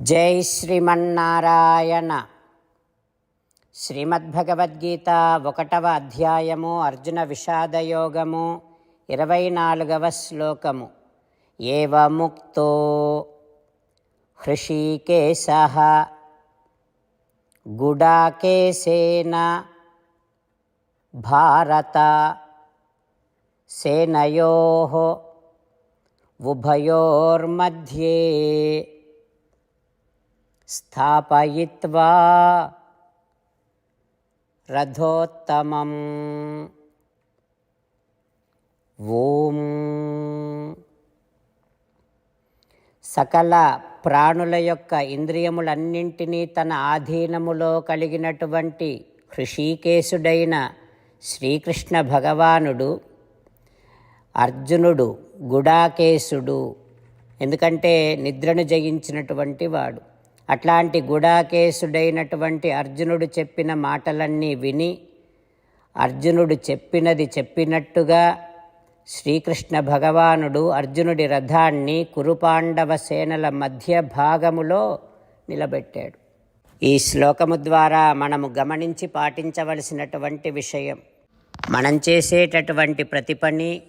జై శ్రీమన్నారాయణ. శ్రీమద్భగవద్గీత ఒకటవ అధ్యాయము అర్జున విషాదయోగము ఇరవై నాలుగవ శ్లోకము. ఏవముక్తో? హృషీకేశ. గుడాకేశేన. భారత. సేనయో. ఉభయోర్మధ్యే. स्थापयित्वा రథోత్తమం ఓం సకల ప్రాణుల యొక్క ఇంద్రియములన్నింటినీ తన ఆధీనములో కలిగినటువంటి హృషీకేశుడైన శ్రీకృష్ణ భగవానుడు అర్జునుడు గుడాకేశుడు ఎందుకంటే నిద్రను జయించినటువంటి వాడు అట్లాంటి గుడాకేశుడైనటువంటి అర్జునుడు చెప్పిన మాటలన్నీ విని అర్జునుడు చెప్పినది చెప్పినట్టుగా శ్రీకృష్ణ భగవానుడు అర్జునుడి రథాన్ని కురుపాండవ సేనల మధ్య భాగములో నిలబెట్టాడు. ఈ శ్లోకము ద్వారా మనము గమనించి పాటించవలసినటువంటి విషయం మనం చేసేటటువంటి ప్రతి పని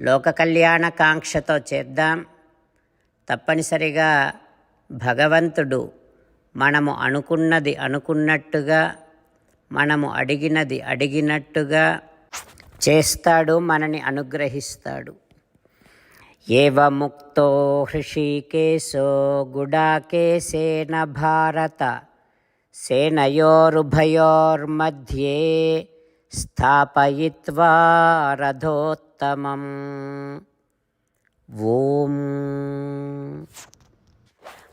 లోక కళ్యాణ కాంక్షతో చేద్దాం. తప్పనిసరిగా భగవంతుడు మనము అనుకున్నది అనుకున్నట్టుగా మనము అడిగినది అడిగినట్టుగా చేస్తాడు మనని అనుగ్రహిస్తాడు. ఏవముక్తో హృషికేశో గుడాకేశేన భారత సేనయోరుభయోర్మధ్యే స్థాపయిత్వా రథోత్తమం. ఓం.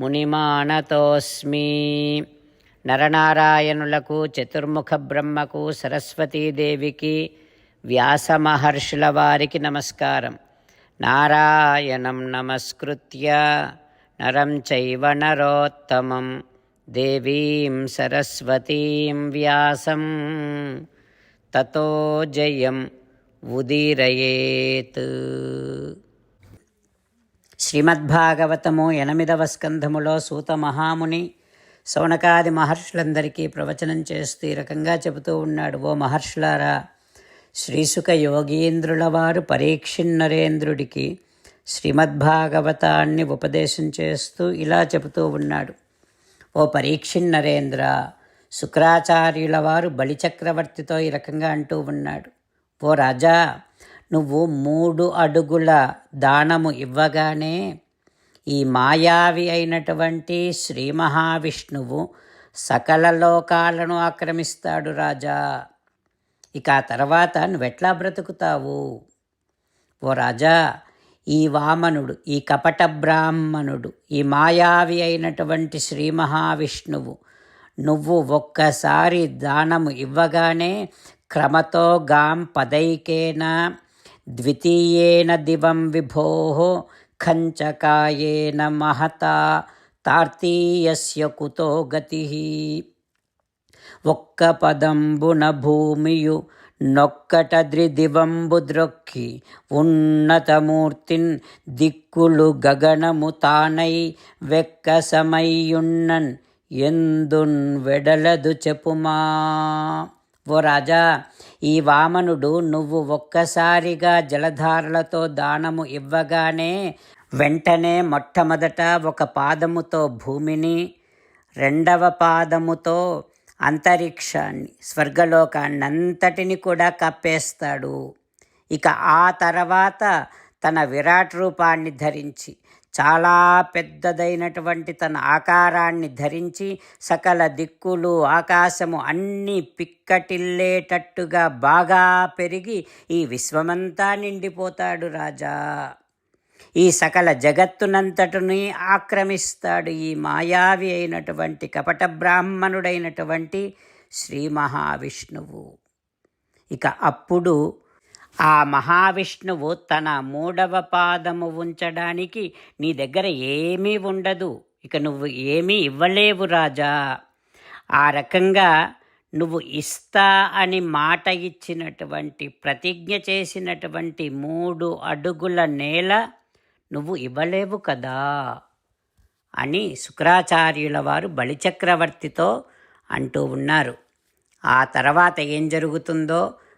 మునిమానతోస్మి. నరనారాయణులకు చతుర్ముఖ బ్రహ్మకు సరస్వతీదేవికి వ్యాస మహర్షుల వారికి నమస్కారం. నారాయణం నమస్కృత్య. నరం చైవ నరోత్తమం. దేవీం సరస్వతీం వ్యాసం. తతో జయం ఉదీరయేత్. శ్రీమద్భాగవతము ఎనిమిదవ స్కంధములో సూత మహాముని శౌనకాది మహర్షులందరికీ ప్రవచనం చేస్తూ ఈ రకంగా చెబుతూ ఉన్నాడు. ఓ మహర్షులారా శ్రీసుక యోగీంద్రుల వారు పరీక్షిన్నరేంద్రుడికి శ్రీమద్భాగవతాన్ని ఉపదేశం చేస్తూ ఇలా చెబుతూ ఉన్నాడు. ఓ పరీక్షిన్నరేంద్ర శుక్రాచార్యుల వారు బలిచక్రవర్తితో ఈ రకంగా అంటూ ఉన్నాడు. ఓ రాజా నువ్వు మూడు అడుగుల దానము ఇవ్వగానే ఈ మాయావి అయినటువంటి శ్రీ మహావిష్ణువు సకల లోకాలను ఆక్రమిస్తాడు రాజా. ఇక ఆ తర్వాత నువ్వెట్లా బ్రతుకుతావు? ఓ రాజా ఈ వామనుడు ఈ కపట బ్రాహ్మణుడు ఈ మాయావి అయినటువంటి శ్రీ మహావిష్ణువు నువ్వు ఒక్కసారి దానము ఇవ్వగానే క్రమతో గాం పదైకేన ద్వితీయేన దివం విభో ఖంచకాయేన మహత తార్తీయస్య కుతో గతి. ఒక్క పదంబున భూమియు నొక్కట ద్రిదివంబు ద్రొక్కి ఉన్నతమూర్తిన్ దిక్కులు గగనము తానై వెక్కసమయ్యున్నన్ ఎందున్ వెడలదు చెప్పుమా. ఓ రాజా ఈ వామనుడు నువ్వు ఒక్కసారిగా జలధారలతో దానము ఇవ్వగానే వెంటనే మొట్టమొదట ఒక పాదముతో భూమిని రెండవ పాదముతో అంతరిక్షాన్ని స్వర్గలోకాన్ని అంతటిని కూడా కప్పేస్తాడు. ఇక ఆ తర్వాత తన విరాట్ రూపాన్ని ధరించి చాలా పెద్దదైనటువంటి తన ఆకారాన్ని ధరించి సకల దిక్కులు ఆకాశము అన్నీ పిక్కటిల్లేటట్టుగా బాగా పెరిగి ఈ విశ్వమంతా నిండిపోతాడు రాజా. ఈ సకల జగత్తునంతటిని ఆక్రమిస్తాడు ఈ మాయావి అయినటువంటి కపట బ్రాహ్మణుడైనటువంటి శ్రీ మహావిష్ణువు. ఇక అప్పుడు ఆ మహావిష్ణువు తన మూడవ పాదము ఉంచడానికి నీ దగ్గర ఏమీ ఉండదు. ఇక నువ్వు ఏమీ ఇవ్వలేవు రాజా. ఆ రకంగా నువ్వు ఇస్తా అని మాట ఇచ్చినటువంటి ప్రతిజ్ఞ చేసినటువంటి మూడు అడుగుల నేల నువ్వు ఇవ్వలేవు కదా అని శుక్రాచార్యుల వారు బలిచక్రవర్తితో అంటూ ఉన్నారు. ఆ తర్వాత ఏం జరుగుతుందో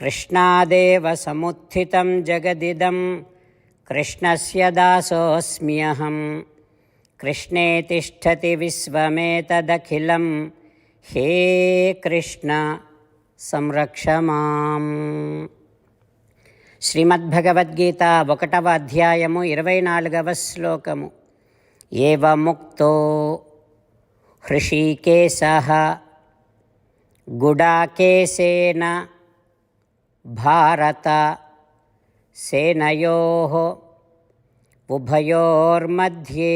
कृष्णादेव समुत्थितं जगदिदं कृष्णस्य दासोऽस्म्यहं कृष्णे तिष्ठति विश्वमेतदखिलं हे कृष्ण సంరక్ష మాం శ్రీమద్భగవద్గీత ఒకటవ అధ్యాయము ఇరవై నాలుగవ శ్లోకము ఏవముక్తో హృషీకేశ గుడాకేశేన भारत। सेनयोः उभयोर्मध्ये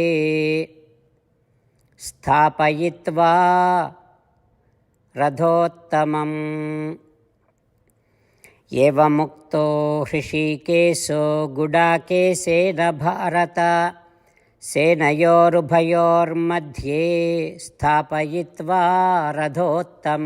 स्थापयित्वा रथोत्तमम्। मुक्त हृषिकेशो गुडाकेशेन भारत। सेनयोरुभयोर्मध्ये स्थापयित्वा रथोत्तम